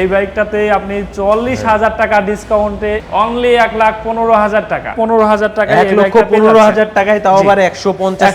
এই বাইকটাতে আপনি চল্লিশ হাজার টাকা ডিসকাউন্টে অনলি এক লাখ পনেরো হাজার টাকা। পনেরো হাজার টাকা এক লক্ষ পনেরো হাজার টাকায় তাও আবার একশো পঞ্চাশ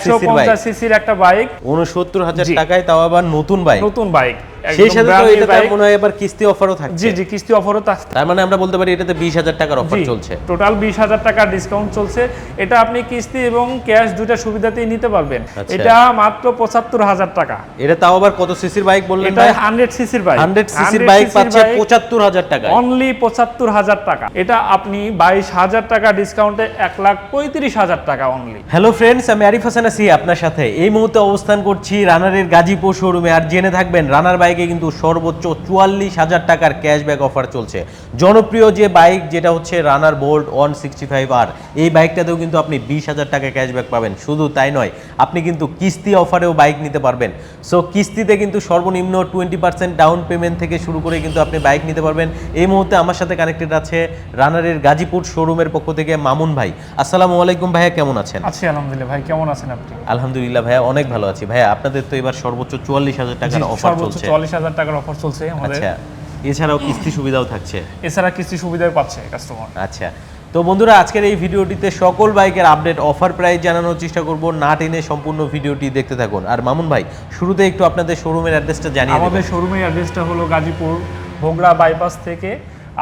সিসির একটা বাইক। উনসত্তর হাজার টাকায় তাও আবার নতুন বাইক। নতুন বাইক। সেই সাথে তো এটাতে মনে হয় এবার কিস্তি অফারও থাকছে। জি জি কিস্তি অফারও থাকছে তার মানে আমরা বলতে পারি এটাতে বিশ হাজার টাকার অফার চলছে। টোটাল বিশ হাজার টাকা ডিসকাউন্ট চলছে। এটা আপনি কিস্তি এবং ক্যাশ সুবিধাতেই নিতে পারবেন। আচ্ছা। এটা মাত্র পঁচাত্তর হাজার টাকা। এটা তাও আবার কত সিসির বাইক বললেন এটা হান্ড্রেড সিসির বাইক হান্ড্রেড সিসির বাইক পাচ্ছে পঁচাত্তর হাজার টাকা। অনলি পঁচাত্তর হাজার টাকা। এটা আপনি বাইশ হাজার টাকা ডিসকাউন্টে এক লাখ পঁয়ত্রিশ হাজার টাকা অনলি হ্যালো ফ্রেন্ডস আমি আরিফ হাসান আছি আপনার সাথে। এই মুহূর্তে অবস্থান করছি রানারের গাজীপুর শোরুমে আর জেনে থাকবেন রানার বাইকে কিন্তু সর্বোচ্চ চুয়াল্লিশ হাজার টাকার ক্যাশব্যাক অফার চলছে। জনপ্রিয় যে বাইক যেটা হচ্ছে runner bolt one sixty five আর এই বাইকটাতেও কিন্তু আপনি বিশ হাজার টাকা ক্যাশব্যাক পাবেন। শুধু তাই নয় আপনি কিন্তু কিস্তি অফারেও বাইক নিতে পারবেন। সো কিস্তিতে কিন্তু সর্বনিম্ন টোয়েন্টি পার্সেন্ট ডাউন পেমেন্ট থেকে শুরু করে কিন্তু আপনি বাইক নিতে পারবেন। এই মুহূর্তে আমার সাথে কানেক্টেড আছে রানারের গাজীপুর শোরুমের পক্ষ থেকে মামুন ভাই। আসসালামু আলাইকুম ভাইয়া কেমন আছেন? আছি আলহামদুলিল্লাহ। ভাই কেমন আছেন আপনি? আলহামদুলিল্লাহ ভাইয়া অনেক ভালো আছি। ভাইয়া আপনাদের তো এবার সর্বোচ্চ চুয়াল্লিশ হাজার টাকার অফার চলছে। চল্লিশ হাজার টাকার অফার চলছে আমাদের। আচ্ছা। এছাড়াও কিস্তি সুবিধাও থাকছে। এছাড়া কিস্তি সুবিধাও পাচ্ছে কাস্টমার আচ্ছা। তো বন্ধুরা আজকের এই ভিডিওটিতে সকল বাইকের আপডেট অফার প্রাইস জানানোর চেষ্টা করব। না টেনে সম্পূর্ণ ভিডিওটি দেখতে থাকুন। আর মামুন ভাই শুরুতে একটু আপনাদের শোরুমের অ্যাড্রেসটা জানিয়ে আমাদের শোরুমের অ্যাড্রেসটা হলো গাজীপুর ভোগড়া বাইপাস থেকে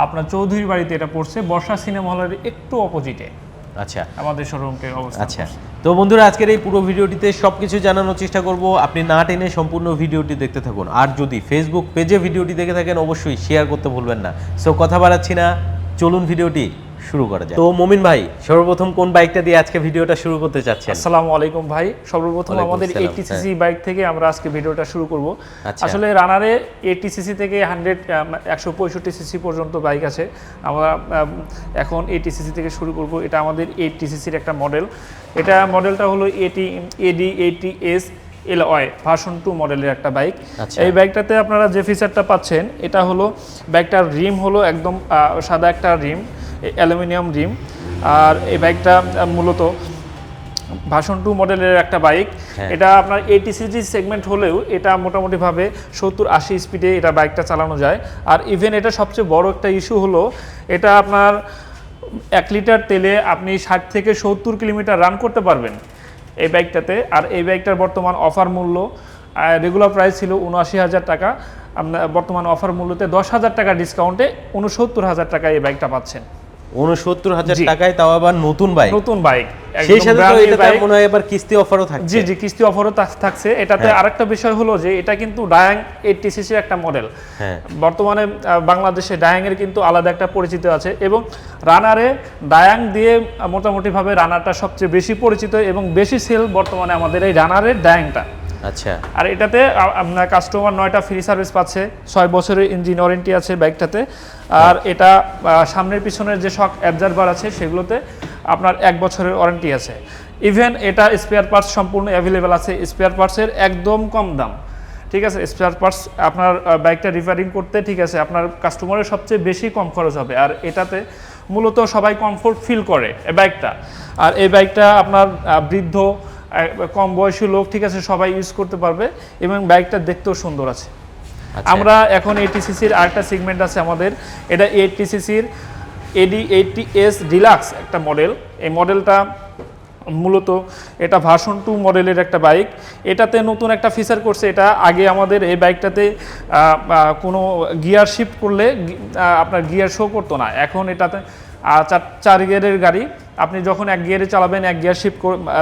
আপনার চৌধুরী বাড়িতে এটা পড়ছে। বর্ষা সিনেমা হলের একটু অপোজিটে আচ্ছা। আমাদের শোরুমকে অবস্থা। আচ্ছা। তো বন্ধুরা আজকের এই পুরো ভিডিওটিতে সব কিছু জানানোর চেষ্টা করব। আপনি না টেনে সম্পূর্ণ ভিডিওটি দেখতে থাকুন। আর যদি ফেসবুক পেজে ভিডিওটি দেখে থাকেন অবশ্যই শেয়ার করতে ভুলবেন না। সো কথা বাড়াচ্ছি না। চলুন ভিডিওটি। শুরু করা যায় তো মমিন ভাই সর্বপ্রথম কোন বাইকটা দিয়ে আজকে ভিডিওটা শুরু করতে চাচ্ছেন? আসসালামু আলাইকুম ভাই। সর্বপ্রথম আমাদের এটিসিসি বাইক থেকে আমরা আজকে ভিডিওটা শুরু করব। আচ্ছা। আসলে রানারে এটিসিসি থেকে হান্ড্রেড একশো পঁয়ষট্টি সিসি পর্যন্ত বাইক আছে। আমরা এখন এটিসিসি থেকে শুরু করব। এটা আমাদের এইটিসিসির একটা মডেল। এটা মডেলটা হলো এটি AD eighty S L Y version two মডেলের একটা বাইক। আচ্ছা। এই বাইকটাতে আপনারা যে ফিচারটা পাচ্ছেন এটা হলো বাইকটার রিম হলো একদম সাদা একটা রিম। অ্যালুমিনিয়াম রিম। আর এই বাইকটা মূলত ভাষণ টু মডেলের একটা বাইক। হ্যাঁ। এটা আপনার এটিসিজি সেগমেন্ট হলেও এটা মোটামুটিভাবে সত্তর আশি স্পিডে এটা বাইকটা চালানো যায়। আর ইভেন এটা সবচেয়ে বড় একটা ইস্যু হলো এটা আপনার এক লিটার তেলে আপনি ষাট থেকে সত্তর কিলোমিটার রান করতে পারবেন এই বাইকটাতে। আর এই বাইকটার বর্তমান অফার মূল্য রেগুলার প্রাইস ছিল উনআশি হাজার টাকা। আপনার বর্তমান অফার মূল্যতে দশ হাজার টাকা ডিসকাউন্টে উনসত্তর হাজার টাকা এই বাইকটা পাচ্ছেন। উনসত্তর হাজার। টাকায় তাও আবার নতুন বাইক নতুন বাইক সেই সাথে তো এটাতে মনে হয় এবার কিস্তি অফারও থাকছে। জি জি কিস্তি অফারও থাকছে। এটাতে হ্যাঁ। আরেকটা বিষয় হলো যে এটা কিন্তু ডায়াং এইটটি সিসির একটা মডেল হ্যাঁ। বর্তমানে বাংলাদেশে ডায়াং এর কিন্তু আলাদা একটা পরিচিত আছে এবং রানারে ডায়াং দিয়ে মোটামুটিভাবে রানারটা সবচেয়ে বেশি পরিচিত এবং বেশি সেল বর্তমানে আমাদের এই রানারের ডায়াংটা আচ্ছা। আর এটাতে আপনার কাস্টমার নয়টা ফ্রি সার্ভিস পাচ্ছে, ছয় বছরের ইঞ্জিন ওয়ারেন্টি আছে বাইকটাতে। আর এটা সামনের পিছনের যে শক অ্যাবজারভার আছে, সেগুলোতে আপনার এক বছরের ওয়ারেন্টি আছে। ইভেন এটা স্পেয়ার পার্টস সম্পূর্ণ অ্যাভেলেবেল আছে স্পেয়ার পার্টসের একদম কম দাম। ঠিক আছে? স্পেয়ার পার্টস আপনার বাইকটা রিপেয়ারিং করতে ঠিক আছে, আপনার কাস্টমারের সবচেয়ে বেশি কম খরচ হবে। আর এটাতে মূলত সবাই কমফোর্ট ফিল করে, এই বাইকটা। আর এই বাইকটা আপনার বৃদ্ধ কম বয়সী লোক ঠিক আছে সবাই ইউজ করতে পারবে এবং বাইকটা দেখতেও সুন্দর আছে। আচ্ছা। আমরা এখন এইটিসিসির আরেকটা সেগমেন্ট আছে আমাদের। এটা এটিসিসির এডি এইটটি এস ডিলাক্স একটা মডেল এই মডেলটা মূলত এটা ভার্সন টু মডেলের একটা বাইক এটাতে নতুন একটা ফিচার করছে এটা। আগে আমাদের এই বাইকটাতে কোনো গিয়ার শিফট করলে আপনার গিয়ার শো করতো না। এখন এটাতে চার চার গিয়ারের গাড়ি। আপনি যখন এক গিয়ারে চালাবেন এক গিয়ার শিফট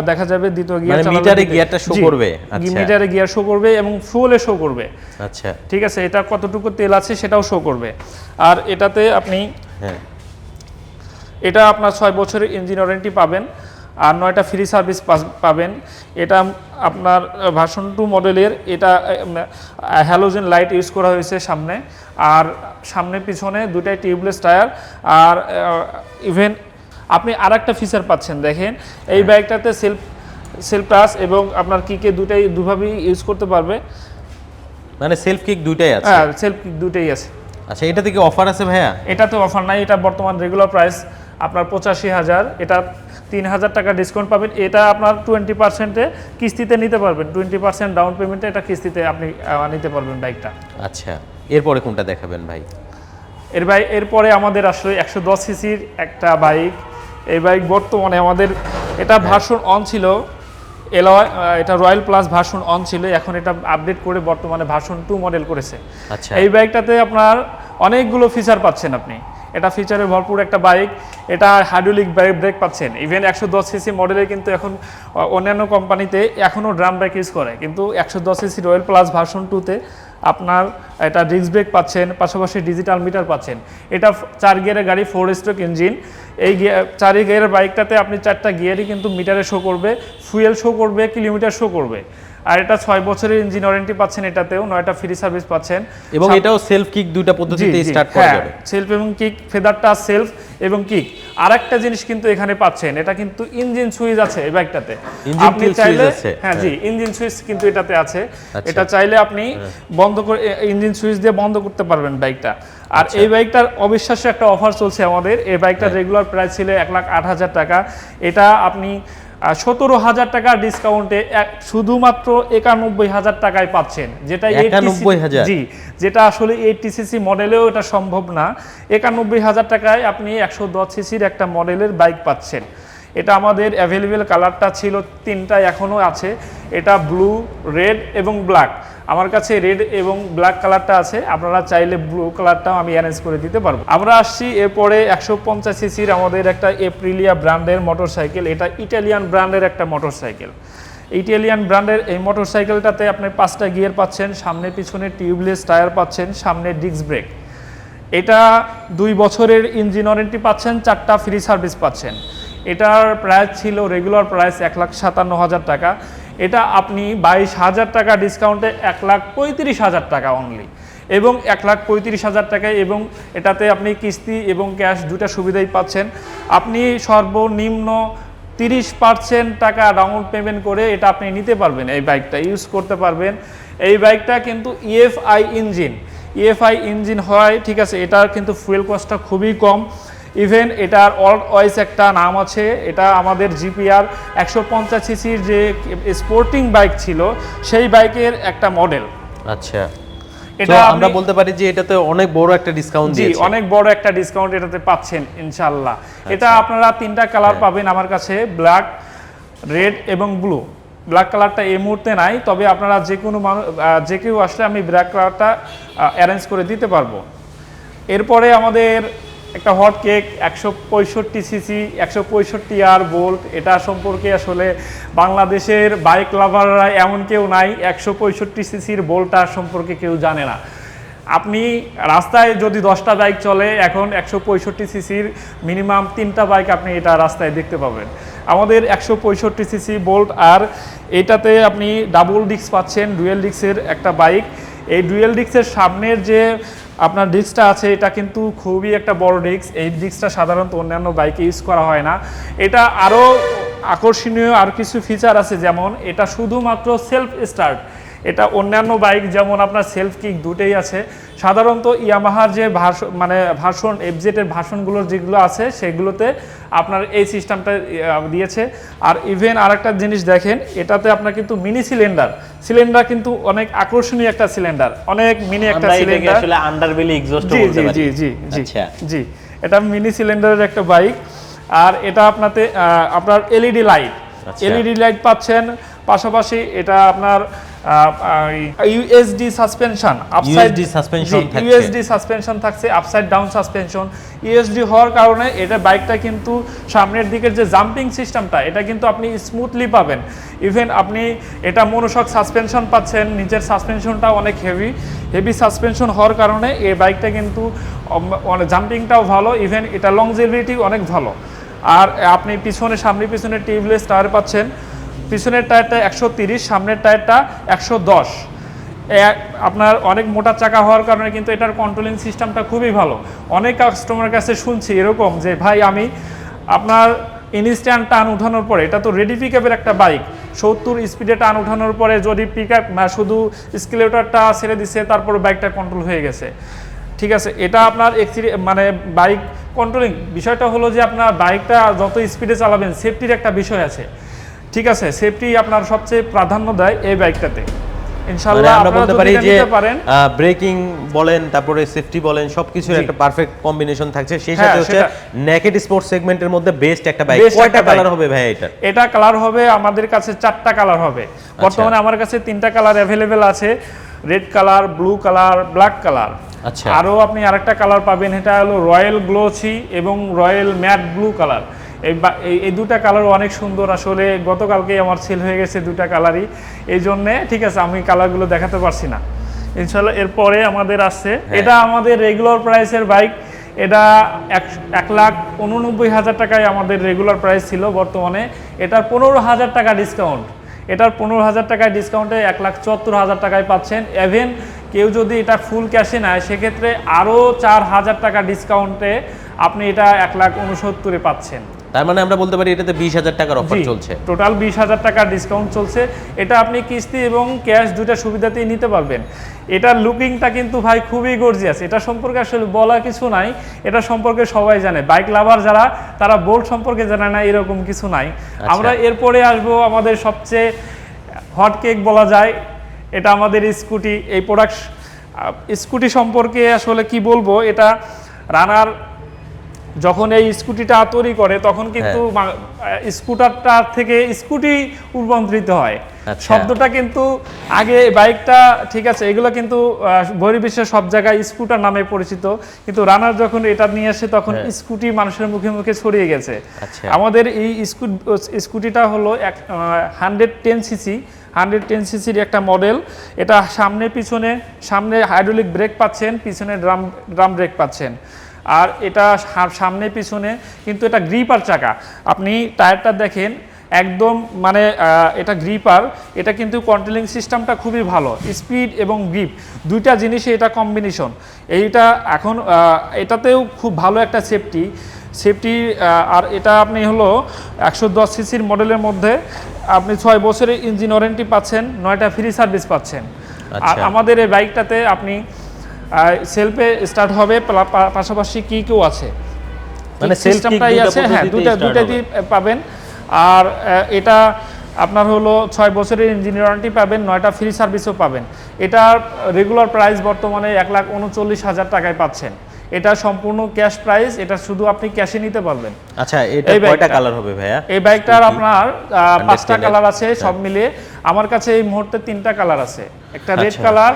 দেখা যাবে দ্বিতীয় গিয়ার মানে চালাবেন মিটারে গিয়ারটা জি, করবে, আচ্ছা। মিটারে গিয়ার শো করবে এবং ফুয়েলে শো করবে। আচ্ছা। ঠিক আছে এটা কতটুকু তেল আছে সেটাও শো করবে। আর এটাতে আপনি হ্যাঁ। এটা আপনার ছয় বছরের ইঞ্জিন ওয়ারেন্টি পাবেন আর নয়টা ফ্রি সার্ভিস পাবেন। এটা আপনার ভার্সন টু মডেলের এটা হ্যালোজেন লাইট ইউজ করা হয়েছে সামনে। আর সামনে পিছনে দুটাই টিউবলেস টায়ার আর ইভেন আপনি আর একটা ফিচার পাচ্ছেন দেখেন। এই বাইকটাতে সেলফ সেলফ টাচ এবং আপনার কিকে দুটাই দুভাবেই ইউজ করতে পারবে। মানে সেলফ কিক দুইটাই আছে? হ্যাঁ সেলফ কিক দুটাই আছে। আচ্ছা এটা থেকে অফার আছে ভাইয়া? এটা তো অফার নাই এটা বর্তমান রেগুলার প্রাইস আপনার পঁচাশি হাজার এটা তিন হাজার টাকা ডিসকাউন্ট পাবেন। এটা আপনার টোয়েন্টি পার্সেন্টে কিস্তিতে নিতে পারবেন। টোয়েন্টি পার্সেন্ট ডাউন পেমেন্টে এটা কিস্তিতে আপনি নিতে পারবেন বাইকটা আচ্ছা এরপরে কোনটা দেখাবেন ভাই? এর ভাই এরপরে আমাদের আসলে একশো দশ সিসির একটা বাইক এই বাইক বর্তমানে আমাদের এটা ভার্সন অন ছিল এলয় এটা রয়্যাল প্লাস ভার্সন অন ছিল এখন এটা আপডেট করে বর্তমানে ভার্সন টু মডেল করেছে। আচ্ছা। এই বাইকটাতে আপনার অনেকগুলো ফিচার পাচ্ছেন আপনি। এটা ফিচারে ভরপুর একটা বাইক এটা হাইড্রোলিক ব্রেক পাচ্ছেন। ইভেন একশো দশ সিসি মডেলে কিন্তু এখন অন্যান্য কোম্পানিতে এখনও ড্রাম ব্রেক ইউজ করে। কিন্তু একশো দশ সিসি রয়্যাল প্লাস ভার্সন টুতে আপনার এটা ডিস্ক ব্রেক পাচ্ছেন পাশাপাশি ডিজিটাল মিটার পাচ্ছেন। এটা চার গিয়ারের গাড়ি ফোর স্ট্রোক ইঞ্জিন এই গিয়ার চার গিয়ারের বাইকটাতে আপনি চারটা গিয়ারই কিন্তু মিটারে শো করবে ফুয়েল শো করবে কিলোমিটার শো করবে। আর এটা ছয় বছরের ইঞ্জিন ওয়ারেন্টি পাচ্ছেন এটাতেও নয়টা ফ্রি সার্ভিস পাচ্ছেন। এবং এটাও সেলফ কিক দুইটা পদ্ধতিতে স্টার্ট করা হ্যাঁ, যাবে। সেলফ এবং কিক ফেদারটা সেলফ এবং কিক আর একটা জিনিস কিন্তু এখানে পাচ্ছেন এটা কিন্তু ইঞ্জিন সুইচ আছে এই বাইকটাতে Engine আপনি চাইলে আছে, হ্যাঁ জি ইঞ্জিন সুইচ কিন্তু এটাতে আছে। আচ্ছা। এটা চাইলে আপনি বন্ধ করে ইঞ্জিন সুইচ দিয়ে বন্ধ করতে পারবেন বাইকটা আর আচ্ছা। এই বাইকটার অবিশ্বাস্য একটা অফার চলছে আমাদের। এই বাইকটার হ্যাঁ। রেগুলার প্রাইস ছিল এক লাখ আট হাজার টাকা। এটা আপনি সতেরো হাজার টাকা ডিসকাউন্টে শুধুমাত্র একানব্বই হাজার টাকায় পাচ্ছেন। যেটা একানব্বই হাজার? জি যেটা আসলে এই টিসিসি মডেলেও এটা সম্ভব না। একানব্বই হাজার টাকায় আপনি একশো দশ সিসির একটা মডেলের বাইক পাচ্ছেন। এটা আমাদের অ্যাভেলেবেল কালারটা ছিল তিনটা এখনও আছে। এটা ব্লু রেড এবং ব্ল্যাক আমার কাছে রেড এবং ব্ল্যাক কালারটা আছে, আপনারা চাইলে ব্লু কালারটাও আমি অ্যারেঞ্জ করে দিতে পারব। আমরা আসছি এরপরে একশো পঞ্চাশ সিসির আমাদের একটা এপ্রিলিয়া ব্র্যান্ডের মোটর সাইকেল এটা ইটালিয়ান ব্র্যান্ডের একটা মোটর সাইকেল ইটালিয়ান ব্র্যান্ডের এই মোটর সাইকেলটাতে আপনি পাঁচটা গিয়ার পাচ্ছেন, সামনে পিছনে টিউবলেস টায়ার পাচ্ছেন, সামনে ডিস্ক ব্রেক এটা দুই বছরের ইঞ্জিন ওয়ারেন্টি পাচ্ছেন, চারটা ফ্রি সার্ভিস পাচ্ছেন। এটার প্রাইস ছিল রেগুলার প্রাইস এক লাখ সাতান্ন হাজার টাকা। এটা আপনি বাইশ হাজার টাকা ডিসকাউন্টে এক লাখ পঁয়ত্রিশ হাজার টাকা অনলি এবং এক লাখ পঁয়ত্রিশ হাজার টাকায় এবং এটাতে আপনি কিস্তি এবং ক্যাশ দুটা সুবিধাই পাচ্ছেন। আপনি সর্বনিম্ন তিরিশ পার্সেন্ট টাকা ডাউন পেমেন্ট করে এটা আপনি নিতে পারবেন এই বাইকটা ইউজ করতে পারবেন। এই বাইকটা কিন্তু E EFI engine EFI engine হয় ঠিক আছে এটার কিন্তু ফুয়েল কস্টটা খুবই কম। ইভেন এটার অল ওয়াইস একটা নাম আছে এটা আমাদের জিপিআর একশো পঞ্চাশ সিসির যে স্পোর্টিং বাইক ছিল সেই বাইকের একটা মডেল আচ্ছা। এটা আমরা বলতে পারি যে এটাতে অনেক বড় একটা ডিসকাউন্ট জি দিয়েছে। অনেক বড় একটা ডিসকাউন্ট এটাতে পাচ্ছেন ইনশাল্লাহ আচ্ছা। এটা আপনারা তিনটা কালার হ্যাঁ। পাবেন আমার কাছে ব্ল্যাক রেড এবং ব্লু ব্ল্যাক কালারটা এই মুহূর্তে নাই, তবে আপনারা যে কোনো মানুষ যে কেউ আসলে আমি ব্ল্যাক কালারটা অ্যারেঞ্জ করে দিতে পারব। এরপরে আমাদের একটা হট কেক একশো পঁয়ষট্টি সিসি একশো পঁয়ষট্টি আর বোল্ট এটা সম্পর্কে আসলে বাংলাদেশের বাইক লাভাররা এমন কেউ নাই, একশো পঁয়ষট্টি সিসির বোল্টটা সম্পর্কে কেউ জানে না। আপনি রাস্তায় যদি দশটা বাইক চলে, এখন একশো পঁয়ষট্টি সিসির মিনিমাম তিনটা বাইক আপনি এটা রাস্তায় দেখতে পাবেন। আমাদের একশো পঁয়ষট্টি সিসি বোল্ট আর এটাতে আপনি ডাবল ডিস্ক পাচ্ছেন, ডুয়েল ডিস্কের একটা বাইক। এই ডুয়েল ডিস্কের সামনের যে আপনার ডিস্কটা আছে, এটা কিন্তু খুবই একটা বড় ডিস্ক। এই ডিস্কটা সাধারণত অন্যান্য বাইকে ইউজ করা হয় না। এটা আরও আকর্ষণীয় আর কিছু ফিচার আছে, যেমন এটা শুধুমাত্র সেলফ স্টার্ট এটা অন্যান্য বাইক যেমন আপনার সেলফ কিক দুটেই আছে। সাধারণত ইয়ামাহার যে ভার্সন মানে ভার্সন এফজেটের ভার্সনগুলোর যেগুলো আছে সেগুলোতে আপনার এই সিস্টেমটা দিয়েছে। আর ইভেন আরেকটা জিনিস দেখেন এটাতে আপনার কিন্তু মিনি সিলিন্ডার সিলিন্ডার কিন্তু অনেক আকর্ষণীয় একটা সিলিন্ডার অনেক মিনি একটা সিলিন্ডার আসলে আন্ডারবেলি এক্সস্ট জি বলতে জি পারি। জি জি জি আচ্ছা। জি। এটা মিনি সিলিন্ডারের একটা বাইক আর এটা আপনাতে আপনার এলইডি লাইট। এলইডি লাইট পাচ্ছেন। পাশাপাশি এটা আপনার ইউএসডি সাসপেনশন suspension থাকছে। ইউএসডি সাসপেনশন থাকছে আপসাইড ডাউন সাসপেনশন ইউএসডি হওয়ার কারণে এটা বাইকটা কিন্তু সামনের দিকের যে জাম্পিং সিস্টেমটা এটা কিন্তু আপনি স্মুথলি পাবেন। ইভেন আপনি এটা মনোশক সাসপেনশন পাচ্ছেন নিচের সাসপেনশনটাও অনেক হেভি হেভি সাসপেনশন হওয়ার কারণে এই বাইকটা কিন্তু জাম্পিংটাও ভালো ইভেন এটা লংজেভিটি অনেক ভালো। আর আপনি পিছনে সামনে পিছনে টিউবলেস টায়ার পাচ্ছেন। পিছনের টায়ারটা একশো তিরিশ, সামনের টায়ারটা একশো দশ। আপনার অনেক মোটা চাকা হওয়ার কারণে কিন্তু এটার কন্ট্রোলিং সিস্টেমটা খুবই ভালো। অনেক কাস্টমার কাছে শুনছি এরকম যে, ভাই, আমি আপনার ইনস্ট্যান্ট টান উঠানোর পরে, এটা তো রেডি পিক একটা বাইক সত্তর স্পিডে টান উঠানোর পরে যদি পিক আপ শুধু স্কেলেটারটা ছেড়ে দিছে তারপর বাইকটা কন্ট্রোল হয়ে গেছে। ঠিক আছে, এটা আপনার মানে বাইক কন্ট্রোলিং বিষয়টা হলো যে, আপনার বাইকটা যত স্পিডে চালাবেন সেফটির একটা বিষয় আছে। ঠিক আছে সেফটি আপনার সবচেয়ে প্রাধান্য দেয় এই বাইকটাতে। ইনশাআল্লাহ মানে আমরা বলতে পারি যে পারেন। ব্রেকিং বলেন তারপরে সেফটি বলেন সবকিছুর জি। একটা পারফেক্ট কম্বিনেশন থাকছে। সেই হ্যাঁ, সাথে হচ্ছে নেকেড স্পোর্টস সেগমেন্টের মধ্যে বেস্ট একটা বাইক কয়টা কালার হবে ভাই এটা এটা কালার হবে আমাদের কাছে চারটা কালার হবে। আচ্ছা। বর্তমানে আমার কাছে তিনটা কালার অ্যাভেলেবেল আছে। Red colour blue colour black colour আচ্ছা। আরও আপনি আরেকটা কালার পাবেন এটা হলো রয়্যাল গ্লোসি এবং রয়্যাল ম্যাট ব্লু কালার এই বা- এই- দুটা কালার অনেক সুন্দর। আসলে গতকালকেই আমার সেল হয়ে গেছে দুটা কালারই এই জন্যে ঠিক আছে আমি কালারগুলো দেখাতে পারছি না। ইনশাল্লাহ এরপরে আমাদের আসছে। হ্যাঁ। এটা আমাদের রেগুলার প্রাইসের বাইক এটা এক এক লাখ উননব্বই হাজার টাকায় আমাদের রেগুলার প্রাইস ছিল বর্তমানে। এটার পনেরো হাজার টাকা ডিসকাউন্ট এটার পনেরো হাজার টাকায় ডিসকাউন্টে এক লাখ চুয়াত্তর হাজার টাকায় পাচ্ছেন। এভেন কেউ যদি এটা ফুল ক্যাশে নেয় সেক্ষেত্রে আরও চার হাজার টাকা ডিসকাউন্টে আপনি এটা এক লাখ উনসত্তরে পাচ্ছেন। তার মানে আমরা বলতে পারি এটাতে বিশ হাজার টাকার অফার চলছে। টোটাল বিশ হাজার টাকা ডিসকাউন্ট চলছে। এটা আপনি কিস্তি এবং ক্যাশ দুইটা সুবিধাতেই নিতে পারবেন। এটার লুকিংটা কিন্তু ভাই খুবই গর্জিয়াস এটা সম্পর্কে আসলে বলা কিছু নাই। এটা সম্পর্কে সবাই জানে। বাইক লাভার যারা তারা বোল্ট সম্পর্কে জানে না এরকম কিছু নাই। আমরা এরপরে আসব আমাদের সবচেয়ে হট কেক বলা যায়। এটা আমাদের স্কুটি এই প্রোডাক্ট স্কুটি সম্পর্কে আসলে কি বলব? এটা রানার যখন এই স্কুটিটা তৈরি করে তখন কিন্তু হ্যাঁ। স্কুটারটা থেকে স্কুটি রূপান্তরিত হয় আচ্ছা। শব্দটা কিন্তু আগে বাইকটা ঠিক আছে এগুলো কিন্তু বহির্বিশ্বের সব জায়গায় স্কুটার নামে পরিচিত কিন্তু রানার যখন এটা নিয়ে আসে তখন স্কুটি মানুষের মুখে মুখে ছড়িয়ে গেছে হ্যাঁ। আচ্ছা। আমাদের এই স্কুট স্কুটিটা হলো এক hundred ten CC hundred ten সিসির একটা মডেল এটা সামনে পিছনে সামনে হাইড্রোলিক ব্রেক পাচ্ছেন পিছনে ড্রাম ড্রাম ব্রেক পাচ্ছেন আর এটা সামনে পিছনে কিন্তু এটা গ্রিপার চাকা। আপনি টায়ারটা দেখেন একদম মানে এটা গ্রিপার এটা কিন্তু কন্ট্রোলিং সিস্টেমটা খুবই ভালো স্পিড এবং গ্রিপ দুইটা জিনিসে এটা কম্বিনেশন এইটা এখন এটাতেও খুব ভালো একটা সেফটি সেফটি আর এটা আপনি হলো একশো দশ সিসির মডেলের মধ্যে আপনি ছয় বছরের ইঞ্জিন ওয়ারেন্টি পাচ্ছেন নয়টা ফ্রি সার্ভিস পাচ্ছেন। আর আচ্ছা। আমাদের এই বাইকটাতে আপনি সেলফে স্টার্ট হবে পাশাপাশি কি কেউ আছে? মানে সিস্টেমটাই আছে হ্যাঁ দুইটা start দুইটাতেই পাবেন। আর এটা আপনার হলো ছয় বছরের ইঞ্জিন ওয়ারেন্টি পাবেন নয়টা ফ্রি সার্ভিসও পাবেন। এটার রেগুলার প্রাইস বর্তমানে এক লাখ উনচল্লিশ হাজার টাকায় পাচ্ছেন। এটা সম্পূর্ণ ক্যাশ প্রাইস এটা শুধু আপনি ক্যাশে নিতে পারবেন। আচ্ছা এটা এই কয়টা কালার হবে ভাইয়া? এই বাইকটার আপনার পাঁচটা কালার আছে সব মিলিয়ে। আমার কাছে এই মুহূর্তে তিনটা কালার আছে। একটা রেড আচ্ছা। কালার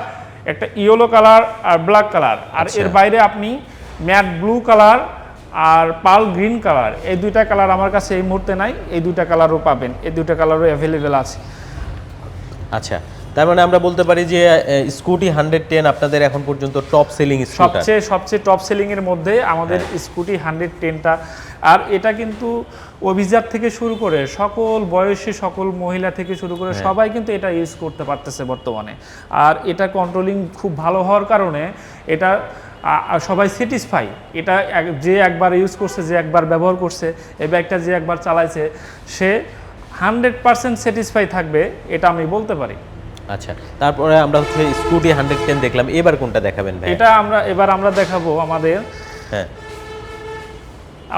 একটা ইয়েলো কালার আর ব্ল্যাক কালার। আর আচ্ছা। এর বাইরে আপনি ম্যাট ব্লু কালার আর পাল গ্রিন কালার। এই দুইটা কালার আমার কাছে এই মুহূর্তে নাই এই দুইটা কালারও পাবেন এই দুইটা কালারও অ্যাভেলেবেল আছে। আচ্ছা। তার মানে আমরা বলতে পারি যে স্কুটি হান্ড্রেড টেন আপনাদের এখন পর্যন্ত টপ সেলিং সবচেয়ে সবচেয়ে টপ সেলিং এর মধ্যে আমাদের হ্যাঁ। স্কুটি হান্ড্রেড টেনটা আর এটা কিন্তু অভিজাত থেকে শুরু করে সকল বয়সী সকল মহিলা থেকে শুরু করে হ্যাঁ। সবাই কিন্তু এটা ইউজ করতে পারতেছে বর্তমানে। আর এটা কন্ট্রোলিং খুব ভালো হওয়ার কারণে এটা সবাই স্যাটিসফাই এটা যে একবার ইউজ করছে যে একবার ব্যবহার করছে এই ব্যাগটা যে একবার চালাইছে সে হান্ড্রেড পার্সেন্ট স্যাটিসফাই থাকবে এটা আমি বলতে পারি। আচ্ছা তারপরে আমরা হচ্ছে স্কুটি হান্ড্রেড টেন দেখলাম। এবার কোনটা দেখাবেন ভাই? এটা আমরা এবার আমরা দেখাবো আমাদের। হ্যাঁ।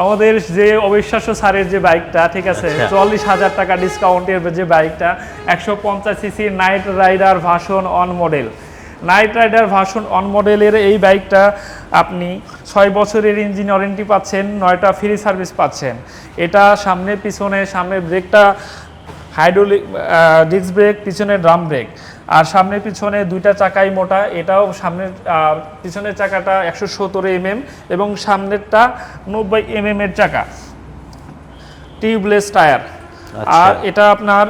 আমাদের যে অবিশ্বাস্য সারের যে বাইকটা ঠিক আছে? আচ্ছা। চল্লিশ হাজার টাকা ডিসকাউন্টের যে বাইকটা একশো পঞ্চাশ CC night rider version on model night rider version on মডেলের এই বাইকটা আপনি ছয় বছরের ইঞ্জিন ওয়ারেন্টি পাচ্ছেন নয়টা ফ্রি সার্ভিস পাচ্ছেন। এটা সামনে পিছনে সামনে ব্রেকটা হাইড্রোলিক ডিস্ক ব্রেক পিছনে ড্রাম ব্রেক আর সামনে পিছনে দুইটা চাকাই মোটা এটাও সামনের পিছনের চাকাটা একশো সত্তর এমএম এবং সামনেরটা নব্বই এমএম এর চাকা। টিউবলেস টায়ার আচ্ছা। আর এটা আপনার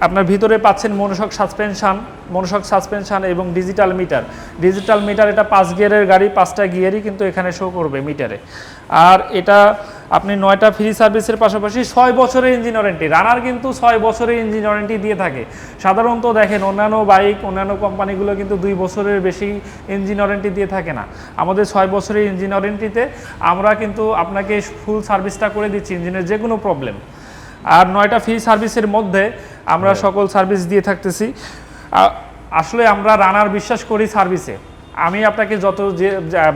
আপনার ভিতরে পাচ্ছেন মনোসক সাসপেনশন মনোশক সাসপেনশন এবং ডিজিটাল মিটার। ডিজিটাল মিটার এটা পাঁচ গিয়ারের গাড়ি পাঁচটা গিয়ারই কিন্তু এখানে শো করবে মিটারে। আর এটা আপনি নয়টা ফ্রি সার্ভিসের পাশাপাশি ছয় বছরের ইঞ্জিন ওয়ারেন্টি রানার কিন্তু ছয় বছরের ইঞ্জিন ওয়ারেন্টি দিয়ে থাকে। সাধারণত দেখেন অন্যান্য বাইক অন্যান্য কোম্পানিগুলো কিন্তু দুই বছরের বেশি ইঞ্জিন ওয়ারেন্টি দিয়ে থাকে না। আমাদের ছয় বছরের ইঞ্জিন ওয়ারেন্টিতে আমরা কিন্তু আপনাকে ফুল সার্ভিসটা করে দিচ্ছি ইঞ্জিনের যে কোনো প্রবলেম আর নয়টা ফ্রি সার্ভিসের মধ্যে আমরা সকল সার্ভিস দিয়ে থাকতেছি। আসলে আমরা রানার বিশ্বাস করি সার্ভিসে। আমি আপনাকে যত যে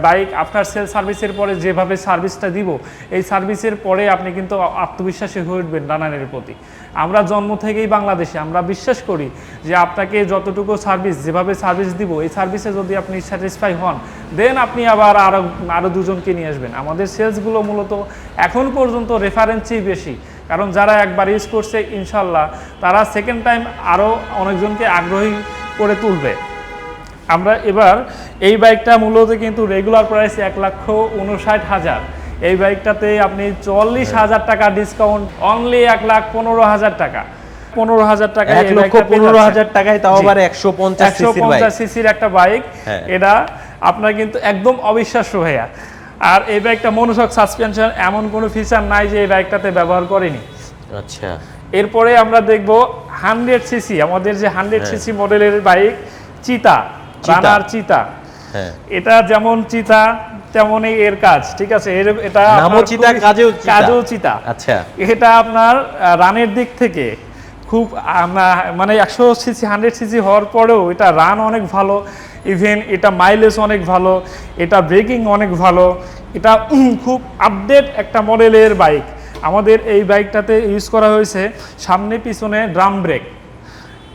বাইক আফটার সেল সার্ভিসের পরে যেভাবে সার্ভিসটা দিব, এই সার্ভিসের পরে আপনি কিন্তু আত্মবিশ্বাসী হয়ে উঠবেন রানারের প্রতি। আমরা জন্ম থেকেই বাংলাদেশে, আমরা বিশ্বাস করি যে আপনাকে যতটুকু সার্ভিস, যেভাবে সার্ভিস দিব, এই সার্ভিসে যদি আপনি স্যাটিসফাই হন, দেন আপনি আবার আরও আরও দুজনকে নিয়ে আসবেন। আমাদের সেলসগুলো মূলত এখন পর্যন্ত রেফারেন্সই বেশি। কারণ যারা একবার ইউজ করছে ইনশাল্লাহ তারা সেকেন্ড টাইম আরও অনেকজনকে আগ্রহী করে তুলবে। আমরা এবার এই বাইকটা মূলত কিন্তু রেগুলার প্রাইস এক লক্ষ উনষাট হাজার। এই বাইকটাতে আপনি চল্লিশ হাজার টাকা ডিসকাউন্ট অনলি এক লাখ পনেরো হাজার টাকা। পনেরো হাজার টাকা এক লক্ষ পনেরো হাজার টাকায় তাও আবার একশো পঞ্চাশ সিসির একটা বাইক হ্যাঁ। এটা আপনার কিন্তু একদম অবিশ্বাস্য ভাইয়া। আর এই বাইকটা মনোসক সাসপেনশন এমন কোনো ফিচার নাই যে এই বাইকটাতে ব্যবহার করেনি। আচ্ছা। এরপরে আমরা দেখব হান্ড্রেড সিসি আমাদের যে হান্ড্রেড। সিসি মডেলের বাইক চিতা। রানার চিতা। হ্যাঁ। এটা যেমন চিতা তেমনই এর কাজ ঠিক আছে? এর এটা চিতা, কাজেও। কাজেও চিতা। আচ্ছা। এটা আপনার রানের দিক থেকে খুব মানে একশো সিসি হান্ড্রেড সিসি হওয়ার পরেও এটা রান অনেক ভালো। ইভেন এটা মাইলেজ অনেক ভালো, এটা ব্রেকিং অনেক ভালো, এটা খুব আপডেট একটা মডেলের বাইক আমাদের এই বাইকটাতে ইউজ করা হয়েছে সামনে পিছনে ড্রাম ব্রেক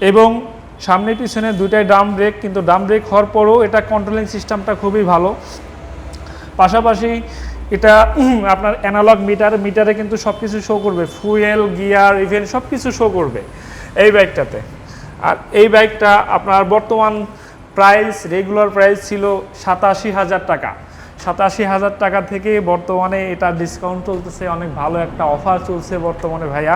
এবং সামনে পিছনে দুইটাই ড্রাম ব্রেক কিন্তু ড্রাম ব্রেক হওয়ার পরেও এটা কন্ট্রোলিং সিস্টেমটা খুবই ভালো। পাশাপাশি এটা আপনার অ্যানালগ মিটার মিটারে কিন্তু সব কিছু শো করবে ফুয়েল গিয়ার ইভেন সব কিছু শো করবে এই বাইকটাতে আর এই বাইকটা আপনার বর্তমান প্রাইস রেগুলার প্রাইস ছিল সাতাশি হাজার টাকা। সাতাশি হাজার টাকা থেকে বর্তমানে এটা ডিসকাউন্ট চলতেছে, অনেক ভালো একটা অফার চলছে বর্তমানে ভাইয়া।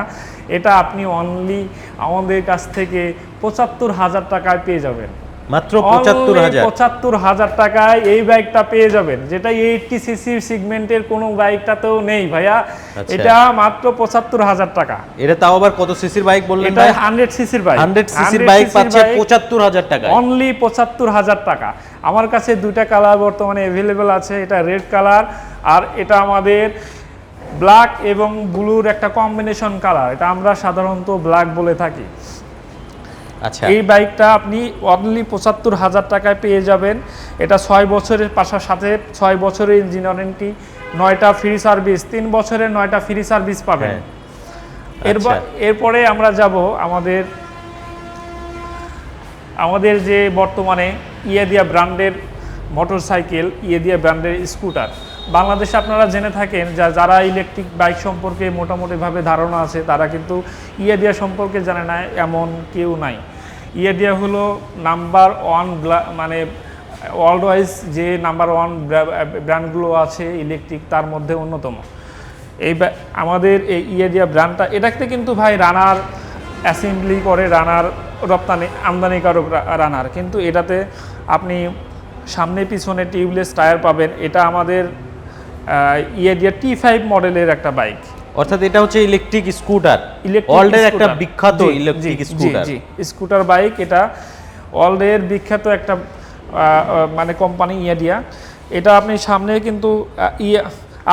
এটা আপনি অনলি আমাদের কাছ থেকে পঁচাত্তর হাজার টাকায় পেয়ে যাবেন। মাত্র পঁচাত্তর হাজার। পঁচাত্তর হাজার টাকায় এই বাইকটা পেয়ে যাবেন। যেটা এইটটি সিসি সিগমেন্টের কোনো বাইকটাতেও নেই ভাইয়া। আচ্ছা। এটা মাত্র পঁচাত্তর হাজার টাকা। এটা তাও আবার কত সিসির বাইক বললেন এটা হান্ড্রেড সিসির বাইক। হান্ড্রেড সিসির বাইক পাচ্ছে পঁচাত্তর হাজার টাকা অনলি পঁচাত্তর হাজার টাকা। আমার কাছে দুইটা কালার বর্তমানে অ্যাভেলেবেল আছে। এটা রেড কালার আর এটা আমাদের ব্ল্যাক এবং ব্লুর একটা কম্বিনেশন কালার এটা আমরা সাধারণত ব্ল্যাক বলে থাকি। আচ্ছা এই বাইকটা আপনি অনলি পঁচাত্তর হাজার টাকায় পেয়ে যাবেন এটা ছয় বছরের পাশার সাথে ছয় বছরের ইঞ্জিন ওয়ারেন্টি নয়টা ফ্রি সার্ভিস তিন বছরের নয়টা ফ্রি সার্ভিস পাবেন হ্যাঁ। এরপর আচ্ছা। এরপরে আমরা যাব আমাদের আমাদের যে বর্তমানে ইয়েদিয়া ব্র্যান্ডের মোটর মোটরসাইকেল ইয়েদিয়া ব্র্যান্ডের স্কুটার বাংলাদেশে আপনারা জেনে থাকেন যা যারা ইলেকট্রিক বাইক সম্পর্কে মোটামুটিভাবে ধারণা আছে, তারা কিন্তু ইয়েদিয়া সম্পর্কে জানে না, এমন কেউ নাই। ইয়েদিয়া হলো নাম্বার ওয়ান মানে ওয়ার্ল্ড ওয়াইজ যে নাম্বার ওয়ান ব্র্যান্ডগুলো আছে ইলেকট্রিক, তার মধ্যে অন্যতম। এই আমাদের এই ইয়েডিয়া ব্র্যান্ডটা, এটাতে কিন্তু ভাই রানার অ্যাসেম্বলি করে, রানার রপ্তানি, আমদানিকারক রানার। কিন্তু এটাতে আপনি সামনে পিছনে টিউবলেস টায়ার পাবেন, এটা আমাদের ইয়েডিয়া টি ফাইভ মডেলের একটা বাইক অর্থাৎ এটা হচ্ছে ইলেকট্রিক স্কুটার ওয়ার্ল্ডের একটা বিখ্যাত ইলেকট্রিক স্কুটার জি। স্কুটার বাইক এটা ওয়ার্ল্ডের বিখ্যাত একটা মানে কোম্পানি ইয়েডিয়া এটা আপনি সামনে কিন্তু ইয়ে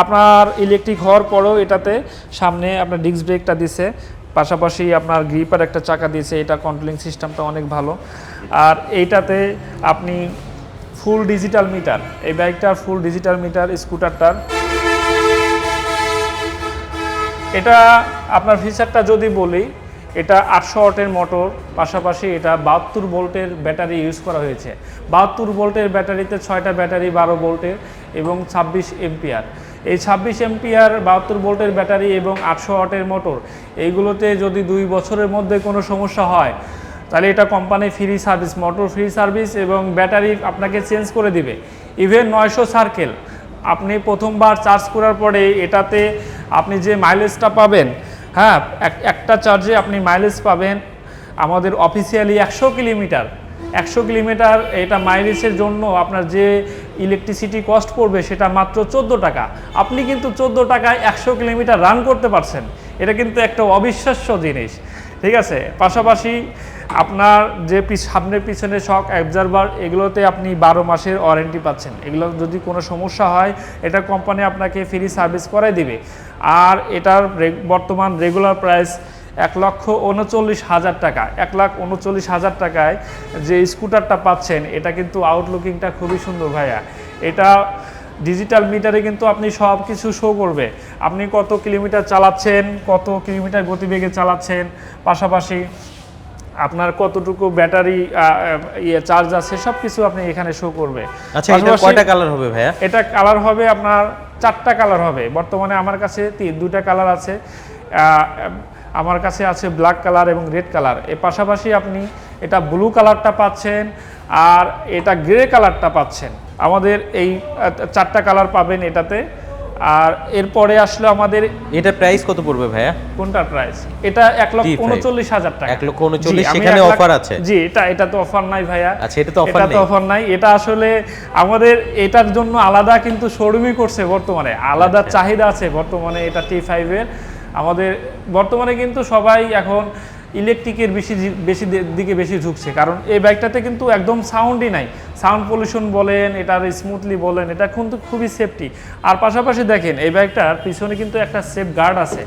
আপনার ইলেকট্রিক হওয়ার পরেও এটাতে সামনে আপনার ডিস্ক ব্রেকটা দিছে। পাশাপাশি আপনার গ্রিপার একটা চাকা দিয়েছে এটা কন্ট্রোলিং সিস্টেমটা অনেক ভালো। আর এইটাতে আপনি ফুল ডিজিটাল মিটার এই বাইকটার ফুল ডিজিটাল মিটার স্কুটারটার এটা আপনার ফিচারটা যদি বলি, এটা আটশো ওয়াটের মোটর পাশাপাশি এটা বাহাত্তর ভোল্টের ব্যাটারি ইউজ করা হয়েছে। বাহাত্তর ভোল্টের ব্যাটারিতে ছয়টা ব্যাটারি, বারো ভোল্টের এবং ছাব্বিশ এমপিআর এই ছাব্বিশ এমপিআর বাহাত্তর ভোল্টের ব্যাটারি এবং আটশো ওয়াটের মোটর এইগুলোতে যদি দুই বছরের মধ্যে কোনো সমস্যা হয় তাহলে এটা company free service motor free service এবং ব্যাটারি আপনাকে চেঞ্জ করে দিবে। ইভেন নয়শো সার্কেল আপনি প্রথমবার চার্জ করার পরে এটাতে আপনি যে মাইলেজটা পাবেন হ্যাঁ এক- একটা চার্জে আপনি মাইলেজ পাবেন আমাদের অফিসিয়ালি একশো কিলোমিটার। একশো কিলোমিটার এটা মাইলেজের জন্য আপনার যে ইলেকট্রিসিটি কস্ট পড়বে সেটা মাত্র চোদ্দ টাকা। আপনি কিন্তু চোদ্দ টাকায় একশো কিলোমিটার রান করতে পারছেন। এটা কিন্তু একটা অবিশ্বাস্য জিনিস। ঠিক আছে? পাশাপাশি আপনার যে সামনের পিছনে শক অ্যাবজারভার এগুলোতে আপনি বারো মাসের ওয়ারেন্টি পাচ্ছেন। এগুলো যদি কোনো সমস্যা হয়, এটা কোম্পানি আপনাকে ফ্রি সার্ভিস করাই দিবে। আর এটার বর্তমান রেগুলার প্রাইস এক লক্ষ উনচল্লিশ হাজার টাকা। এক লাখ উনচল্লিশ হাজার টাকায় যে স্কুটারটা পাচ্ছেন, এটা কিন্তু আউটলুকিংটা খুবই সুন্দর ভাইয়া। এটা ডিজিটাল মিটারে কিন্তু আপনি সব কিছু শো করবে। আপনি কত কিলোমিটার চালাচ্ছেন, কত কিলোমিটার গতিবেগে চালাচ্ছেন, পাশাপাশি আপনার কতটুকু ব্যাটারি ইয়ে চার্জ আছে সব কিছু আপনি এখানে শো করবে। আচ্ছা এটা কয়টা কালার হবে ভাইয়া? এটা কালার হবে আপনার চারটা কালার হবে। বর্তমানে আমার কাছে তি- দুইটা কালার আছে। আমার কাছে আছে ব্ল্যাক কালার এবং রেড কালারের পাশাপাশি আপনি এটা ব্লু কালারটা পাচ্ছেন আর এটা গ্রে কালারটা পাচ্ছেন। আমাদের এই চারটা কালার পাবেন এটাতে। আর এরপরে আসলে আমাদের এটা প্রাইস কত পড়বে ভাইয়া? কোনটার প্রাইস এটা এক লক্ষ উনচল্লিশ হাজার টাকা। এক লক্ষ উনচল্লিশ, সেখানে offer আছে? জি এটা এটা তো অফার নাই ভাইয়া। আচ্ছা, এটা তো offer এটা তো অফার নাই। এটা আসলে আমাদের এটার জন্য আলাদা কিন্তু শোরুমই করছে বর্তমানে। আলাদা আচ্ছা। চাহিদা আছে বর্তমানে এটা টি ফাইভের আমাদের বর্তমানে কিন্তু সবাই এখন ইলেকট্রিকের বেশি বেশি দিকে বেশি ঝুঁকছে। কারণ এই বাইকটাতে কিন্তু একদম সাউন্ডই নাই। সাউন্ড পলিউশন বলেন এটার স্মুথলি বলেন এটা কিন্তু খুবই সেফটি আর পাশাপাশি দেখেন এই বাইকটার পিছনে কিন্তু একটা সেফ গার্ড আছে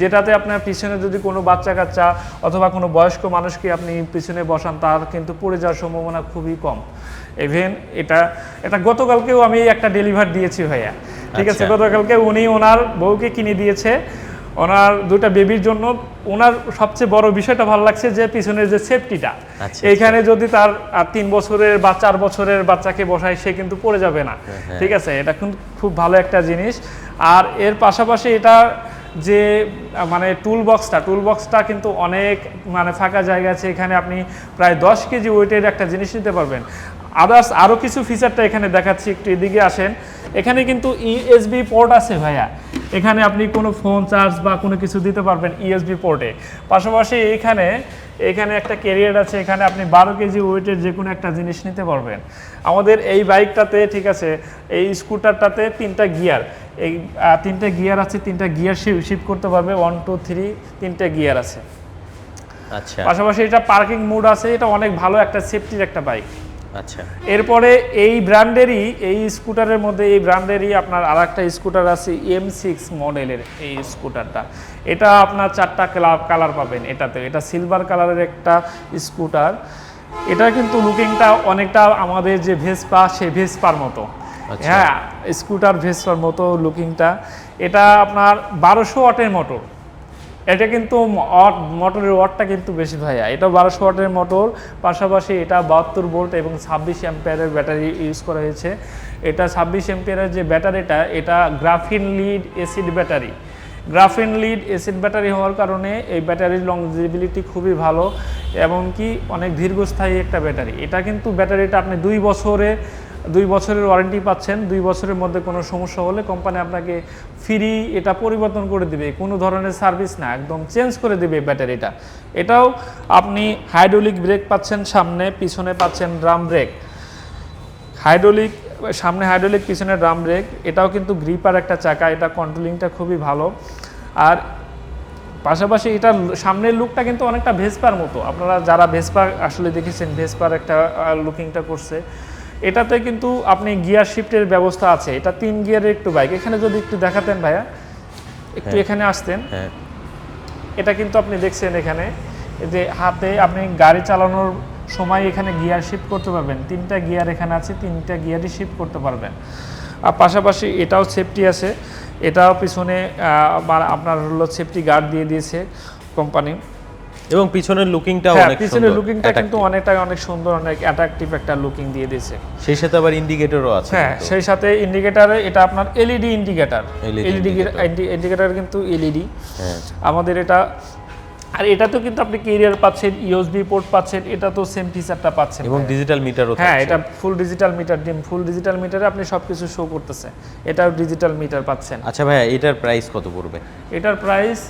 যেটাতে আপনার পিছনে যদি কোনো বাচ্চা কাচ্চা অথবা কোনো বয়স্ক মানুষকে আপনি পিছনে বসান তার কিন্তু পড়ে যাওয়ার সম্ভাবনা খুবই কম। ইভেন এটা এটা গতকালকেও আমি একটা ডেলিভার দিয়েছি ভাইয়া। ঠিক আছে আচ্ছা। গতকালকে উনি ওনার বউকে কিনে দিয়েছে। ওনার দুটা বেবির জন্য ওনার সবচেয়ে বড় বিষয়টা ভালো লাগছে যে পিছনের যে সেফটিটা আচ্ছা, এইখানে যদি তার তিন বছরের বা চার বছরের বাচ্চাকে বসায় সে কিন্তু পড়ে যাবে না। হ্যাঁ। ঠিক আছে? এটা কিন্তু খুব ভালো একটা জিনিস। আর এর পাশাপাশি এটা যে মানে টুল বক্সটা টুল বক্সটা কিন্তু অনেক মানে ফাঁকা জায়গা আছে। এখানে আপনি প্রায় দশ কেজি ওয়েটের একটা জিনিস নিতে পারবেন। আদার্স আরও কিছু ফিচারটা এখানে দেখাচ্ছি একটু এদিকে আসেন। এখানে কিন্তু ইএসবি পোর্ট আছে ভাইয়া। এখানে আপনি কোনো ফোন চার্জ বা কোনো কিছু দিতে পারবেন ইএসবি পোর্টে পাশাপাশি এখানে এখানে একটা ক্যারিয়ার আছে এখানে আপনি বারো কেজি ওয়েটের যে কোনো একটা জিনিস নিতে পারবেন। আমাদের এই বাইকটাতে ঠিক আছে এই স্কুটারটাতে তিনটা গিয়ার এই তিনটা গিয়ার আছে তিনটা গিয়ার শিফট করতে পারবে। ওয়ান টু থ্রি তিনটা গিয়ার আছে। আচ্ছা। পাশাপাশি এটা পার্কিং মোড আছে এটা অনেক ভালো একটা সেফটির একটা বাইক আচ্ছা। এরপরে এই ব্র্যান্ডেরই এই স্কুটারের মধ্যে এই ব্র্যান্ডেরই আপনার আর একটা স্কুটার আছে এম সিক্স মডেলের এই স্কুটারটা। এটা আপনার চারটা কালার পাবেন এটাতে। এটা সিলভার কালারের একটা স্কুটার। এটা কিন্তু লুকিংটা অনেকটা আমাদের যে ভেসপা সেই ভেসপার মতো। আচ্ছা। হ্যাঁ স্কুটার ভেসপার মতো লুকিংটা। এটা আপনার বারোশো ওয়াটের মোটর। এটা কিন্তু মোটরের ওয়াটটা কিন্তু বেশি ভাইয়া। এটা বারোশো ওয়াটের মোটর, পাশাপাশি এটা বাহাত্তর ভোল্ট এবং ছাব্বিশ অ্যাম্পিয়ারের ব্যাটারি ইউজ করা হয়েছে। এটা ছাব্বিশ অ্যাম্পিয়ারের যে ব্যাটারিটা, এটা graphene lead acid battery. Graphene lead acid battery হওয়ার কারণে এই ব্যাটারির লংজিবিলিটি খুবই ভালো এমনকি অনেক দীর্ঘস্থায়ী একটা ব্যাটারি। এটা কিন্তু ব্যাটারিটা আপনি দুই বছরে দুই বছরের ওয়ারেন্টি পাচ্ছেন, দুই বছরের মধ্যে কোনো সমস্যা হলে কোম্পানি আপনাকে ফ্রি এটা পরিবর্তন করে দিবে। কোনো ধরনের সার্ভিস না, একদম চেঞ্জ করে দিবে ব্যাটারিটা এটাও আপনি হাইড্রোলিক ব্রেক পাচ্ছেন সামনে, পিছনে পাচ্ছেন ড্রাম ব্রেক হাইড্রোলিক সামনে হাইড্রোলিক পিছনে ড্রাম ব্রেক এটাও কিন্তু গ্রিপার একটা চাকা, এটা কন্ট্রোলিংটা খুবই ভালো। আর পাশাপাশি এটার সামনের লুকটা কিন্তু অনেকটা ভেসপার মতো। আপনারা যারা ভেসপা আসলে দেখেছেন ভেসপার একটা লুকিংটা করছে। এটাতে কিন্তু আপনি গিয়ার শিফটের ব্যবস্থা আছে। এটা তিন গিয়ারের একটু বাইক এখানে যদি একটু দেখাতেন ভাইয়া একটু হ্যাঁ। এখানে আসতেন। হ্যাঁ। এটা কিন্তু আপনি দেখছেন এখানে যে হাতে আপনি গাড়ি চালানোর সময় এখানে গিয়ার শিফট করতে পারবেন। তিনটা গিয়ার এখানে আছে তিনটা গিয়ারই শিফট করতে পারবেন। আর পাশাপাশি এটাও সেফটি আছে। এটাও পিছনে আপনার হলো সেফটি গার্ড দিয়ে দিয়েছে কোম্পানি এবং পিছনের লুকিংটাও হ্যাঁ অনেক পিছনের লুকিংটা কিন্তু অনেকটা অনেক সুন্দর অনেক অ্যাট্রাকটিভ একটা লুকিং দিয়ে দিয়েছে। সেই সাথে আবার ইন্ডিকেটরও আছে হ্যাঁ সেই সাথে ইন্ডিকেটারে এটা আপনার এলইডি ইন্ডিকেটার এলইডি। ইন্ডিকেটার কিন্তু এলইডি হ্যাঁ। আমাদের এটা আর এটা তো কিন্তু আপনি কেরিয়ার পাচ্ছেন ইউএসবি পোর্ট পাচ্ছেন এটা তো সেম ফিচারটা পাচ্ছেন। এবং। ডিজিটাল মিটারও হ্যাঁ এটা ফুল ডিজিটাল মিটার ডিম ফুল ডিজিটাল মিটারে আপনি সবকিছু শো করতেছে এটাও ডিজিটাল মিটার পাচ্ছেন। আচ্ছা ভাইয়া এটার প্রাইস কত পড়বে? এটার প্রাইস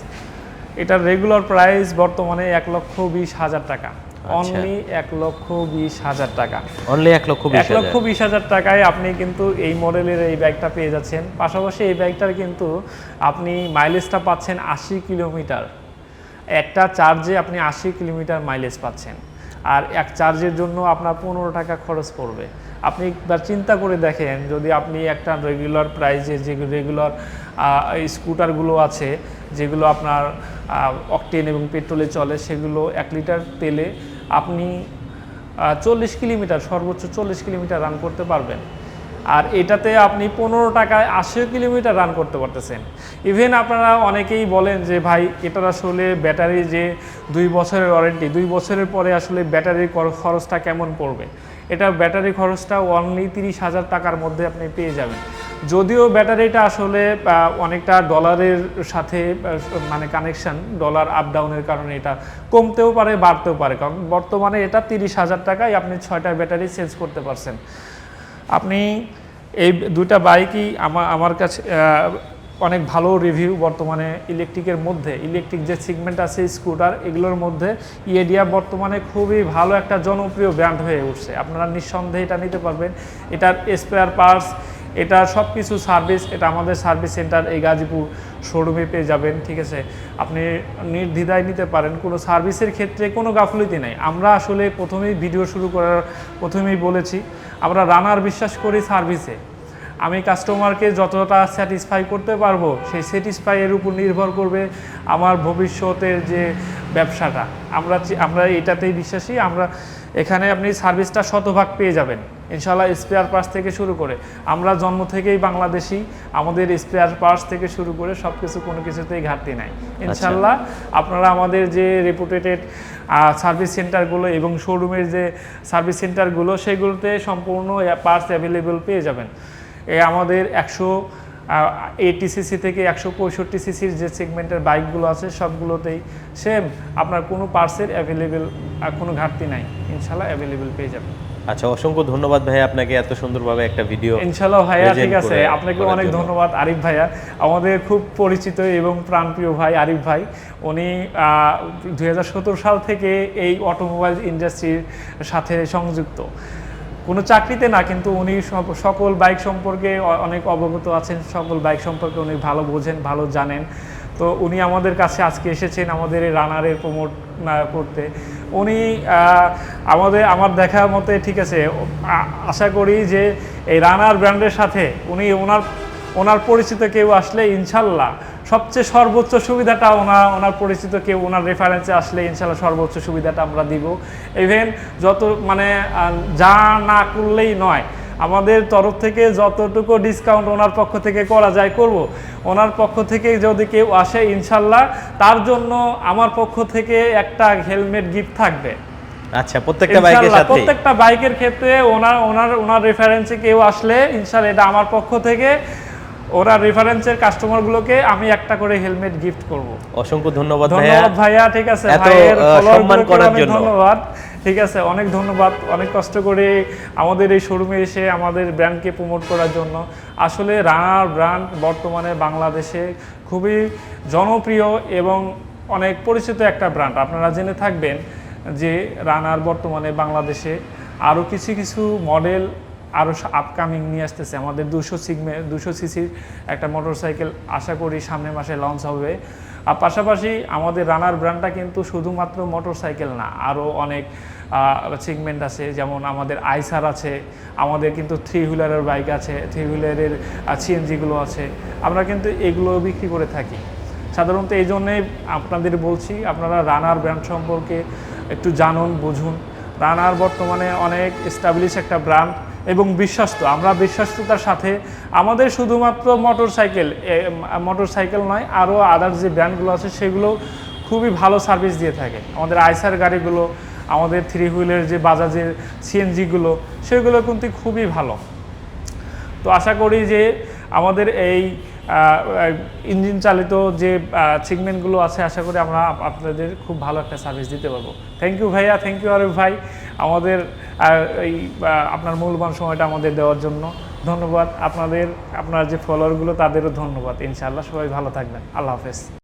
এটার রেগুলার প্রাইস বর্তমানে এক লক্ষ বিশ হাজার টাকা। আচ্ছা। অনলি এক লক্ষ বিশ হাজার টাকা। অনলি এক লক্ষ এক লক্ষ বিশ হাজার টাকায় আপনি কিন্তু এই মডেলের এই ব্যাগটা পেয়ে যাচ্ছেন। পাশাপাশি এই ব্যাগটার কিন্তু আপনি মাইলেজটা পাচ্ছেন আশি কিলোমিটার। একটা চার্জে আপনি আশি কিলোমিটার মাইলেজ পাচ্ছেন। আর এক চার্জের জন্য আপনার পনেরো টাকা খরচ পড়বে। আপনি একবার চিন্তা করে দেখেন, যদি আপনি একটা রেগুলার প্রাইজে যে রেগুলার স্কুটারগুলো আছে, যেগুলো আপনার অকটেন এবং পেট্রোলে চলে, সেগুলো এক লিটার তেলে আপনি চল্লিশ কিলোমিটার, সর্বোচ্চ চল্লিশ কিলোমিটার রান করতে পারবেন। আর এটাতে আপনি পনেরো টাকায় আশি কিলোমিটার রান করতে পারতেছেন। ইভেন আপনারা অনেকেই বলেন যে, ভাই, এটার আসলে ব্যাটারি যে দুই বছরের ওয়ারেন্টি দুই বছরের পরে আসলে ব্যাটারির খরচটা কেমন পড়বে? এটা ব্যাটারি খরচটা অনলি তিরিশ হাজার টাকার মধ্যে আপনি পেয়ে যাবেন। যদিও ব্যাটারিটা আসলে অনেকটা ডলারের সাথে মানে কানেকশন ডলার আপ ডাউনের কারণে এটা কমতেও পারে, বাড়তেও পারে। কারণ বর্তমানে এটা তিরিশ হাজার টাকায় আপনি ছয়টা ব্যাটারি চেঞ্জ করতে পারছেন। আপনি এই দুটা বাইকই আমার আমার কাছে অনেক ভালো রিভিউ বর্তমানে ইলেকট্রিকের মধ্যে। ইলেকট্রিক যে সিগমেন্ট আছে স্কুটার এগুলোর মধ্যে ইয়েডিয়া বর্তমানে খুবই ভালো একটা জনপ্রিয় ব্র্যান্ড হয়ে উঠছে। আপনারা নিঃসন্দেহে এটা নিতে পারবেন। এটার স্পেয়ার পার্টস এটা সব কিছু সার্ভিস এটা আমাদের সার্ভিস সেন্টার এই গাজীপুর শোরুমে পেয়ে যাবেন, ঠিক আছে? আপনি নির্দ্বিধায় নিতে পারেন। কোনো সার্ভিসের ক্ষেত্রে কোনো গাফলতি নাই। আমরা আসলে প্রথমেই ভিডিও শুরু করার, প্রথমেই বলেছি আমরা রানার বিশ্বাস করি সার্ভিসে। আমি কাস্টমারকে যতটা স্যাটিসফাই করতে পারব সেই স্যাটিসফাই এর উপর নির্ভর করবে আমার ভবিষ্যতের যে ব্যবসাটা। আমরা আমরা এটাতেই বিশ্বাসী, আমরা এখানে আপনি সার্ভিসটা শতভাগ পেয়ে যাবেন। ইনশাল্লাহ স্পেয়ার পার্টস থেকে শুরু করে আমরা জন্ম থেকেই বাংলাদেশি আমাদের স্পেয়ার পার্টস থেকে শুরু করে সব কিছু কোনো কিছুতেই ঘাটতি নাই। ইনশাল্লাহ আপনারা আমাদের যে রেপুটেটেড সার্ভিস সেন্টারগুলো এবং শোরুমের যে সার্ভিস সেন্টারগুলো সেগুলোতে সম্পূর্ণ পার্টস অ্যাভেলেবেল পেয়ে যাবেন। এ আমাদের একশো এইটি সিসি থেকে একশো পঁয়ষট্টি সিসির যে সেগমেন্টের বাইকগুলো আছে সবগুলোতেই সেম আপনার কোনো পার্সের অ্যাভেলেবেল কোনো ঘাটতি নাই। ইনশাল্লাহ অ্যাভেলেবেল পেয়ে যাবেন। আচ্ছা অসংখ্য ধন্যবাদ ভাইয়া আপনাকে এত সুন্দরভাবে একটা ভিডিও ইনশাল্লাহ ভাইয়া ঠিক আছে। আপনাকে অনেক ধন্যবাদ আরিফ ভাইয়া। আমাদের খুব পরিচিত এবং প্রাণপ্রিয় ভাই আরিফ ভাই। উনি দুই হাজার সতেরো সাল থেকে এই অটোমোবাইল ইন্ডাস্ট্রির সাথে সংযুক্ত। কোনো চাকরিতে না, কিন্তু উনি সকল বাইক সম্পর্কে অনেক অবগত আছেন, সকল বাইক সম্পর্কে উনি ভালো বোঝেন, ভালো জানেন। তো উনি আমাদের কাছে আজকে এসেছেন আমাদের এই রানারের প্রমোট করতে। উনি আমাদের, আমার দেখা মতে ঠিক আছে আশা করি যে এই রানার ব্র্যান্ডের সাথে উনি ওনার ওনার পরিচিত কেউ আসলে ইনশাল্লাহ সবচেয়ে সর্বোচ্চ সুবিধাটা ওনার ওনার পরিচিত কেউ ওনার রেফারেন্সে আসলে ইনশাল্লাহ সর্বোচ্চ সুবিধাটা আমরা দিব। ইভেন যত মানে যা না করলেই নয় আমাদের তরফ থেকে যতটুকু ডিসকাউন্ট ওনার পক্ষ থেকে করা যায় করব। ওনার পক্ষ থেকে যদি কেউ আসে ইনশাল্লাহ তার জন্য আমার পক্ষ থেকে একটা হেলমেট গিফট থাকবে। আচ্ছা প্রত্যেকটা বাইকের সাথে প্রত্যেকটা বাইকের ক্ষেত্রে ওনার ওনার ওনার রেফারেন্সে কেউ আসলে ইনশাল্লাহ এটা আমার পক্ষ থেকে ওনার রেফারেন্সের কাস্টমারগুলোকে আমি একটা করে হেলমেট গিফট করব। অসংখ্য ধন্যবাদ ধন্যবাদ ভাইয়া ঠিক আছে ভাইয়ের সম্মান করার জন্য। ধন্যবাদ ঠিক আছে অনেক ধন্যবাদ অনেক কষ্ট করে আমাদের এই শোরুমে এসে আমাদের ব্র্যান্ডকে প্রমোট করার জন্য। আসলে রানার ব্র্যান্ড বর্তমানে বাংলাদেশে খুবই জনপ্রিয় এবং অনেক পরিচিত একটা ব্র্যান্ড আপনারা জেনে থাকবেন যে রানার বর্তমানে বাংলাদেশে আরও কিছু কিছু মডেল আরও আপকামিং নিয়ে আসতেছে। আমাদের দুশো সিগমে দুশো সিসির একটা মোটরসাইকেল আশা করি সামনের মাসে লঞ্চ হবে। আর পাশাপাশি আমাদের রানার ব্র্যান্ডটা কিন্তু শুধুমাত্র মোটরসাইকেল না আরও অনেক সেগমেন্ট আছে। যেমন আমাদের আইসার আছে, আমাদের কিন্তু থ্রি হুইলারের বাইক আছে থ্রি হুইলারের সিএনজিগুলো আছে। আমরা কিন্তু এগুলো বিক্রি করে থাকি। সাধারণত এই জন্যেই আপনাদের বলছি, আপনারা রানার ব্র্যান্ড সম্পর্কে একটু জানুন, বুঝুন। রানার বর্তমানে অনেক এস্টাবলিশ একটা ব্র্যান্ড এবং বিশ্বস্ত। আমরা বিশ্বস্ততার সাথে আমাদের শুধুমাত্র মোটর সাইকেল মোটর সাইকেল নয়, আরও আদার যে ব্র্যান্ডগুলো আছে, সেগুলো খুবই ভালো সার্ভিস দিয়ে থাকে। আমাদের আইসার গাড়িগুলো, আমাদের থ্রি হুইলের যে বাজাজের সিএনজিগুলো সেগুলো কিন্তু খুবই ভালো। তো আশা করি যে আমাদের এই ইঞ্জিন চালিত যে সিগমেন্টগুলো আছে, আশা করি আমরা আপনাদের খুব ভালো একটা সার্ভিস দিতে পারব। থ্যাংক ইউ ভাইয়া থ্যাংক ইউ আরিফ ভাই। আমাদের আহ, এই আপনার মূল্যবান সময়টা আমাদের দেওয়ার জন্য ধন্যবাদ। আপনাদের আপনার যে ফলোয়ারগুলো তাদেরও ধন্যবাদ। ইনশাআল্লাহ সবাই ভালো থাকবেন। আল্লাহ হাফেজ।